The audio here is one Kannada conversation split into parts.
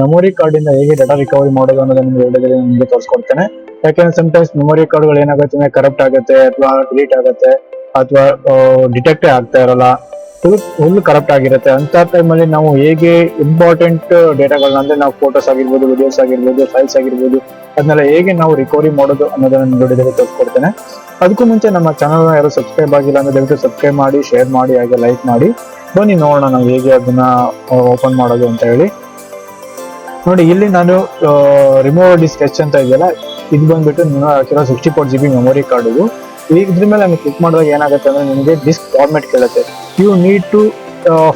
ಮೆಮೊರಿ ಕಾರ್ಡ್ ಇಂದ ಹೇಗೆ ಡಾಟಾ ರಿಕವರಿ ಮಾಡೋದು ಅನ್ನೋದನ್ನ ವಿಡಿಯೋದಲ್ಲಿ ನಿಮಗೆ ತೋರಿಸ್ಕೊಡ್ತೇನೆ. ಯಾಕೆಂದ್ರೆ ಸಮಟೈಮ್ಸ್ ಮೆಮೊರಿ ಕಾರ್ಡ್ಗಳು ಏನಾಗುತ್ತೆ ಅಂದ್ರೆ ಕರಪ್ಟ್ ಆಗುತ್ತೆ ಅಥವಾ ಡಿಲೀಟ್ ಆಗುತ್ತೆ ಅಥವಾ ಡಿಟೆಕ್ಟೇ ಆಗ್ತಾ ಇರಲ್ಲ. ಫುಲ್ ಫುಲ್ ಕರಪ್ಟ್ ಆಗಿರುತ್ತೆ. ಅಂತ ಟೈಮಲ್ಲಿ ನಾವು ಹೇಗೆ ಇಂಪಾರ್ಟೆಂಟ್ ಡೇಟಾಗಳನ್ನ ಅಂದ್ರೆ ನಾವು ಫೋಟೋಸ್ ಆಗಿರ್ಬೋದು ವಿಡಿಯೋಸ್ ಆಗಿರ್ಬೋದು ಫೈಲ್ಸ್ ಆಗಿರ್ಬೋದು, ಅದನ್ನೆಲ್ಲ ಹೇಗೆ ನಾವು ರಿಕವರಿ ಮಾಡೋದು ಅನ್ನೋದನ್ನ ವಿಡಿಯೋದಲ್ಲಿ ತೋರಿಸ್ಕೊಡ್ತೇನೆ. ಅದಕ್ಕೂ ಮುಂಚೆ ನಮ್ಮ ಚಾನಲ್ ಯಾರು ಸಬ್ಸ್ಕ್ರೈಬ್ ಆಗಿಲ್ಲ ಅಂದ್ರೆ ದಯವಿಟ್ಟು ಸಬ್ಸ್ಕ್ರೈಬ್ ಮಾಡಿ ಶೇರ್ ಮಾಡಿ, ಹಾಗೆ ಲೈಕ್ ಮಾಡಿ. ಬನ್ನಿ ನೋಡೋಣ ನಾವು ಹೇಗೆ ಅದನ್ನ ಓಪನ್ ಮಾಡೋದು ಅಂತ ಹೇಳಿ. ನೋಡಿ, ಇಲ್ಲಿ ನಾನು ರಿಮೂವ್ ಡಿಸ್ಕ್ ಅಂತ ಇದೆಯಲ್ಲ, ಇದು ಬಂದ್ಬಿಟ್ಟು ನಾನು ಹಾಕಿರೋ sixty four G B memory card ಇದು ಇದ್ರ ಮೇಲೆ ನಮಗೆ ಕ್ಲಿಕ್ ಮಾಡಿದಾಗ ಏನಾಗುತ್ತೆ ಅಂದ್ರೆ ನಿಮಗೆ ಡಿಸ್ಕ್ ಫಾರ್ಮೆಟ್ ಕೇಳುತ್ತೆ. You need to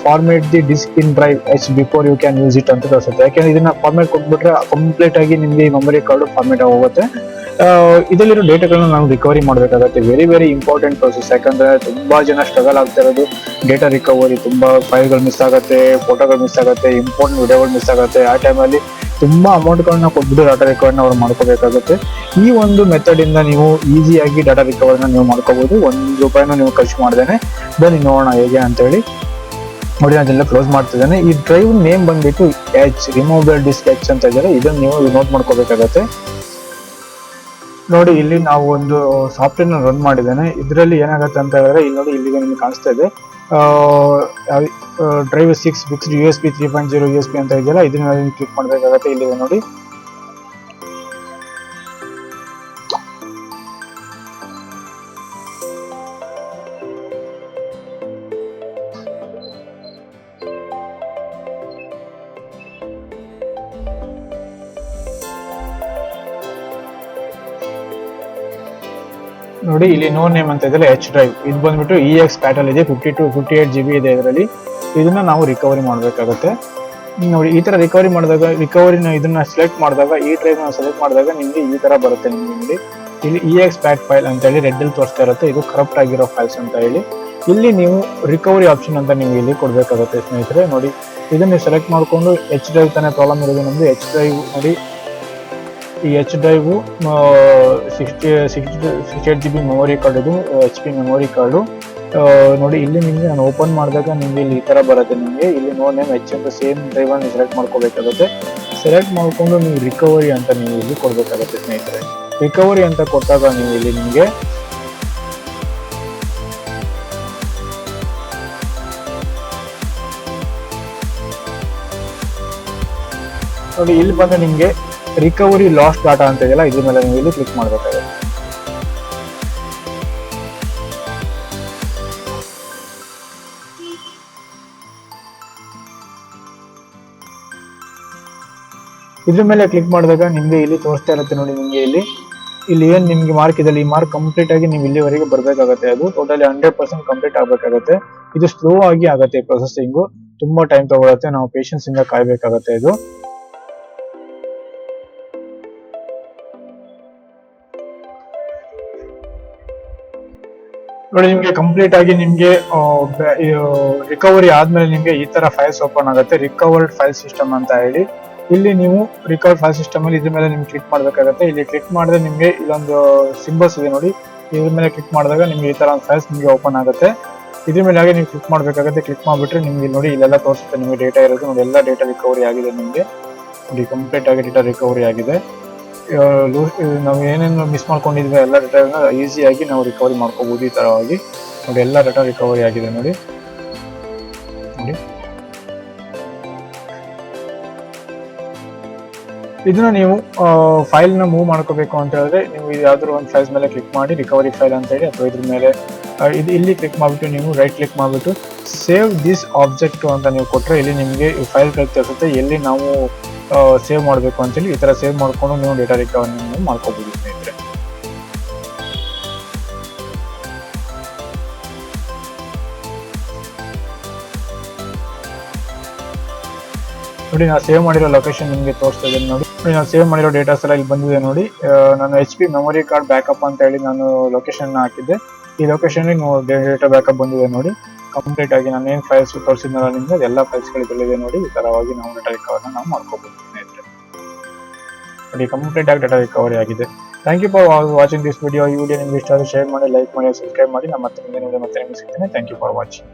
format the disk in drive H before you can use it ಅಂತ ತೋರಿಸುತ್ತೆ. ಯಾಕೆಂದ್ರೆ ಇದನ್ನ ಫಾರ್ಮೆಟ್ ಕೊಟ್ಬಿಟ್ರೆ ಕಂಪ್ಲೀಟ್ ಆಗಿ ನಿಮಗೆ ಈ ಮೆಮೊರಿ ಕಾರ್ಡ್ ಫಾರ್ಮೇಟ್ ಆಗೋಗುತ್ತೆ ಇದರಲ್ಲಿರೋ ಡೇಟಾಗಳನ್ನ ನಾವು ರಿಕವರಿ ಮಾಡಬೇಕಾಗುತ್ತೆ ವೆರಿ ವೆರಿ ಇಂಪಾರ್ಟೆಂಟ್ ಪ್ರೊಸೆಸ್ ಯಾಕಂದ್ರೆ ತುಂಬಾ ಜನ ಸ್ಟ್ರಗಲ್ ಆಗ್ತಾ ಇರೋದು. ಡೇಟಾ ರಿಕವರಿ ತುಂಬಾ ಫೈಲ್ಗಳು ಮಿಸ್ ಆಗುತ್ತೆ ಫೋಟೋಗಳು ಮಿಸ್ ಆಗುತ್ತೆ ಇಂಪಾರ್ಟೆಂಟ್ ವಿಡಿಯೋಗಳು ಮಿಸ್ ಆಗುತ್ತೆ. ಆ ಟೈಮಲ್ಲಿ ತುಂಬಾ ಅಮೌಂಟ್ಗಳನ್ನ ಕೊಟ್ಬಿಟ್ಟು ಡಾಟಾ ರಿಕವರಿನ ಅವ್ರು ಮಾಡ್ಕೋಬೇಕಾಗುತ್ತೆ. ಈ ಒಂದು ಮೆಥಡ್ ಇಂದ ನೀವು ಈಸಿಯಾಗಿ ಡಾಟಾ ರಿಕವರಿನ ನೀವು ಮಾಡ್ಕೋಬಹುದು ಒಂದು ರೂಪಾಯಿನ ನೀವು ಖರ್ಚು ಮಾಡ್ದೇನೆ. ಬನ್ನಿ ನೋಡೋಣ ಹೇಗೆ ಅಂತ ಹೇಳಿ ನೋಡಿ ಅದೆಲ್ಲ ಕ್ಲೋಸ್ ಮಾಡ್ತಿದ್ದೇನೆ. ಈ ಡ್ರೈವ್ ನೇಮ್ ಬಂದ್ಬಿಟ್ಟು ಎಚ್ ರಿಮೂವಬಲ್ ಡಿಸ್ಕ್ ಎಚ್ ಅಂತ ಇದ್ದಾರೆ. ಇದನ್ನು ನೀವು ನೋಟ್ ಮಾಡ್ಕೋಬೇಕಾಗತ್ತೆ. ನೋಡಿ, ಇಲ್ಲಿ ನಾವು ಒಂದು ಸಾಫ್ಟ್ವೇರ್ ರನ್ ಮಾಡಿದ್ದೇನೆ. ಇದರಲ್ಲಿ ಏನಾಗುತ್ತೆ ಅಂತ ಹೇಳಿದ್ರೆ, ಇಲ್ಲಿ ನೋಡಿ, ಇಲ್ಲಿಗೆ ನಿಮಗೆ ಕಾಣಿಸ್ತಾ ಇದೆ. Drive six ಬಿಕ್ಸ್ U S B three point zero U S P ಅಂತ ಇದೆಯಲ್ಲ, ಇದನ್ನ ಕ್ಲಿಕ್ ಮಾಡಬೇಕಾಗತ್ತೆ ಇಲ್ಲಿದೆ ನೋಡಿ. ನೋಡಿ, ಇಲ್ಲಿ ನೋ ನೇಮ್ ಅಂತ ಇದ್ರೆ ಎಚ್ ಡ್ರೈವ್ ಇದು ಬಂದ್ಬಿಟ್ಟು ಇ ಎಕ್ಸ್ ಪ್ಯಾಟಲ್ ಇದೆ fifty two fifty eight G B ಇದೆ ಇದರಲ್ಲಿ. ಇದನ್ನ ನಾವು ರಿಕವರಿ ಮಾಡಬೇಕಾಗುತ್ತೆ. ನೋಡಿ, ಈ ತರ ರಿಕವರಿ ಮಾಡಿದಾಗ ರಿಕವರಿನ ಇದನ್ನ ಸೆಲೆಕ್ಟ್ ಮಾಡಿದಾಗ, ಈ ಡ್ರೈವ್ನ ಸೆಲೆಕ್ಟ್ ಮಾಡಿದಾಗ ನಿಮಗೆ ಈ ತರ ಬರುತ್ತೆ ನಿಮಗೆ ನೋಡಿ. ಇಲ್ಲಿ ಇ ಎಕ್ಸ್ ಪ್ಯಾಟ್ ಫೈಲ್ ಅಂತ ಹೇಳಿ ರೆಡ್ ಅಲ್ಲಿ ತೋರಿಸ್ತಾ ಇರುತ್ತೆ. ಇದು ಕರಪ್ಟ್ ಆಗಿರೋ ಫೈಲ್ಸ್ ಅಂತ ಹೇಳಿ. ಇಲ್ಲಿ ನೀವು ರಿಕವರಿ ಆಪ್ಷನ್ ಅಂತ ನೀವು ಇಲ್ಲಿ ಕೊಡಬೇಕಾಗುತ್ತೆ ಸ್ನೇಹಿತರೆ. ನೋಡಿ, ಇದನ್ನ ಸೆಲೆಕ್ಟ್ ಮಾಡಿಕೊಂಡು ಎಚ್ ಡ್ರೈವ್ ತಾನೇ ಪ್ರಾಬ್ಲಮ್ ಇರೋದು ನಮ್ದು. ಎಚ್ ಡ್ರೈವ್ ನೋಡಿ ಈ H drive sixty sixty sixty eight G B memory card ಇದು ಎಚ್ ಪಿ ಮೆಮೊರಿ ಕಾರ್ಡು ನೋಡಿ, ಇಲ್ಲಿ ನಿಮಗೆ ನಾನು ಓಪನ್ ಮಾಡಿದಾಗ ನಿಮಗೆ ಇಲ್ಲಿ ಈ ಥರ ಬರುತ್ತೆ ನಿಮಗೆ. ಇಲ್ಲಿ ನೋ ನೇಮ್ ಎಚ್ ಅಂತ ಸೇಮ್ ಡ್ರೈವ್ ಅನ್ನು ಸೆಲೆಕ್ಟ್ ಮಾಡ್ಕೋಬೇಕಾಗುತ್ತೆ. ಸೆಲೆಕ್ಟ್ ಮಾಡಿಕೊಂಡು ನೀವು ರಿಕವರಿ ಅಂತ ನೀವು ಇಲ್ಲಿ ಕೊಡಬೇಕಾಗುತ್ತೆ, ಸ್ನೇಹಿತರೆ. ರಿಕವರಿ ಅಂತ ಕೊಟ್ಟಾಗ ನೀವು ಇಲ್ಲಿ ನಿಮಗೆ ನೋಡಿ, ಇಲ್ಲಿ ಬಂದು ನಿಮಗೆ ರಿಕವರಿ ಲಾಸ್ಟ್ ಡಾಟಾ ಅಂತ ಇದೆಯಲ್ಲ, ಇದ್ರ ಮೇಲೆ ನೀವು ಇಲ್ಲಿ ಕ್ಲಿಕ್ ಮಾಡಬೇಕಾಗುತ್ತೆ. ಇದ್ರ ಮೇಲೆ ಕ್ಲಿಕ್ ಮಾಡಿದಾಗ ನಿಮ್ಗೆ ಇಲ್ಲಿ ತೋರಿಸ್ತಾ ಇರುತ್ತೆ ನೋಡಿ ನಿಮ್ಗೆ ಇಲ್ಲಿ. ಇಲ್ಲಿ ಏನ್ ನಿಮ್ಗೆ ಮಾರ್ಕ್ ಇದೆ, ಈ ಮಾರ್ಕ್ ಕಂಪ್ಲೀಟ್ ಆಗಿ ನೀವು ಇಲ್ಲಿವರೆಗೆ ಬರ್ಬೇಕಾಗತ್ತೆ ಅದು. ಟೋಟಲಿ ಹಂಡ್ರೆಡ್ ಪರ್ಸೆಂಟ್ ಕಂಪ್ಲೀಟ್ ಆಗ್ಬೇಕಾಗತ್ತೆ. ಇದು ಸ್ಲೋ ಆಗಿ ಆಗುತ್ತೆ ಪ್ರೊಸೆಸಿಂಗು ತುಂಬಾ ಟೈಮ್ ತಗೊಳುತ್ತೆ, ನಾವು ಪೇಷನ್ಸ್ ಇಂದ ಕಾಯ್ಬೇಕಾಗತ್ತೆ ಇದು. ನೋಡಿ, ನಿಮ್ಗೆ ಕಂಪ್ಲೀಟ್ ಆಗಿ ನಿಮ್ಗೆ ರಿಕವರಿ ಆದ್ಮೇಲೆ ನಿಮ್ಗೆ ಈ ತರ ಫೈಲ್ಸ್ ಓಪನ್ ಆಗುತ್ತೆ. ರಿಕವರ್ಡ್ ಫೈಲ್ ಸಿಸ್ಟಮ್ ಅಂತ ಹೇಳಿ. ಇಲ್ಲಿ ನೀವು ರಿಕವರ್ ಫೈಲ್ ಸಿಸ್ಟಮ್ ಅಲ್ಲಿ ಇದ್ರ ಮೇಲೆ ನಿಮ್ಗೆ ಕ್ಲಿಕ್ ಮಾಡ್ಬೇಕಾಗತ್ತೆ. ಇಲ್ಲಿ ಕ್ಲಿಕ್ ಮಾಡಿದ್ರೆ ನಿಮ್ಗೆ ಇಲ್ಲೊಂದು ಸಿಂಬಲ್ಸ್ ಇದೆ ನೋಡಿ. ಇದ್ರ ಮೇಲೆ ಕ್ಲಿಕ್ ಮಾಡಿದಾಗ ನಿಮ್ಗೆ ಈ ತರ ಒಂದು ಫೈಲ್ಸ್ ನಿಮ್ಗೆ ಓಪನ್ ಆಗುತ್ತೆ. ಇದ್ರ ಮೇಲೆ ಹಾಗೆ ನೀವು ಕ್ಲಿಕ್ ಮಾಡಬೇಕಾಗುತ್ತೆ. ಕ್ಲಿಕ್ ಮಾಡಿಬಿಟ್ರೆ ನಿಮ್ಗೆ ನೋಡಿ ಇಲ್ಲೆಲ್ಲ ತೋರಿಸುತ್ತೆ. ನಿಮಗೆ ಡೇಟಾ ಇರೋದು ನೋಡಿ, ಎಲ್ಲ ಡೇಟಾ ರಿಕವರಿ ಆಗಿದೆ ನಿಮಗೆ. ನೋಡಿ ಕಂಪ್ಲೀಟ್ ಆಗಿ ಡೇಟಾ ರಿಕವರಿ ಆಗಿದೆ. ನಾವು ಏನೇನು ಮಿಸ್ ಮಾಡ್ಕೊಂಡಿದ್ವಿ, ಎಲ್ಲ ಡೇಟಾನ ಈಸಿಯಾಗಿ ನಾವು ರಿಕವರಿ ಮಾಡ್ಕೋಬೋದು ಈ ಥರವಾಗಿ ನೋಡಿ, ಎಲ್ಲ ಡೇಟಾ ರಿಕವರಿ ಆಗಿದೆ ನೋಡಿ. ನೋಡಿ. ಇದನ್ನ ನೀವು ಫೈಲ್ನ ಮೂವ್ ಮಾಡ್ಕೋಬೇಕು ಅಂತ ಹೇಳಿದ್ರೆ, ನೀವು ಯಾವ್ದಾದ್ರು ಒಂದು ಫೈಲ್ ಮೇಲೆ ಕ್ಲಿಕ್ ಮಾಡಿ ರಿಕವರಿ ಫೈಲ್ ಅಂತ ಹೇಳಿ, ಅಥವಾ ಇದ್ರ ಮೇಲೆ ಇದು ಇಲ್ಲಿ ಕ್ಲಿಕ್ ಮಾಡಿಬಿಟ್ಟು, ನೀವು ರೈಟ್ ಕ್ಲಿಕ್ ಮಾಡಿಬಿಟ್ಟು ಸೇವ್ ದಿಸ್ ಆಬ್ಜೆಕ್ಟ್ ಅಂತ ನೀವು ಕೊಟ್ಟರೆ ಇಲ್ಲಿ ನಿಮಗೆ ಈ ಫೈಲ್ ತೋರಿಸುತ್ತೆ. ಎಲ್ಲಿ ನಾವು ಸೇವ್ ಮಾಡಬೇಕು ಅಂತೇಳಿ ಈ ತರ ಸೇವ್ ಮಾಡ್ಕೊಂಡು ನೀವು ಡೇಟಾ ರಿಕವರಿ ಮಾಡ್ಕೋಬಹುದು ಸ್ನೇಹಿತರೆ. ನೋಡಿ ನಾವು ಸೇವ್ ಮಾಡಿರೋ ಲೊಕೇಶನ್ ನಿಮಗೆ ತೋರಿಸ್ತಾ ಇದ್ದೀನಿ ನೋಡಿ. ನೋಡಿ ನಾವು ಸೇವ್ ಮಾಡಿರೋ ಡೇಟಾಸ್ ಎಲ್ಲ ಇಲ್ಲಿ ಬಂದಿದೆ ನೋಡಿ. ನಾನು H P memory card backup ಅಂತ ಹೇಳಿ ನಾನು ಲೊಕೇಶನ್ ಹಾಕಿದ್ದೆ. ಈ ಲೊಕೇಶನ್ ಡೇಟಾ ಬ್ಯಾಕಪ್ ಬಂದಿದೆ ನೋಡಿ. ಕಂಪ್ಲೀಟ್ ಆಗಿ ನಾನು ಏನು ಫೈಲ್ಸ್ ತೋರಿಸಿದ್ನಲ್ಲ ನಿಮ್ಗೆ ಎಲ್ಲ ಫೈಲ್ಸ್ ಗಳಿದೆ ನೋಡಿ, ಈ ತರವಾಗಿ ನಾವು ಡೇಟಾ ರಿಕವರ್ನ ನಾವು ಸ್ನೇಹಿತರೆ. ನೋಡಿ ಕಂಪ್ಲೀಟ್ ಆಗಿ ಡೇಟಾ ರಿಕವರಿ ಆಗಿದೆ. Thank you for watching this video ಈ ವಿಡಿಯೋ ನಿಮ್ಗೆ ಇಷ್ಟ ಆದರೆ ಶೇರ್ ಮಾಡಿ ಲೈಕ್ ಮಾಡಿ ಸಬ್ಸ್ಕ್ರೈಬ್ ಮಾಡಿ. ನಮ್ಮ ಮತ್ತೆ ಮುಂದಿನ ವಿಡಿಯೋ ಮತ್ತೆ ಸಿಗ್ತೇನೆ. Thank you for watching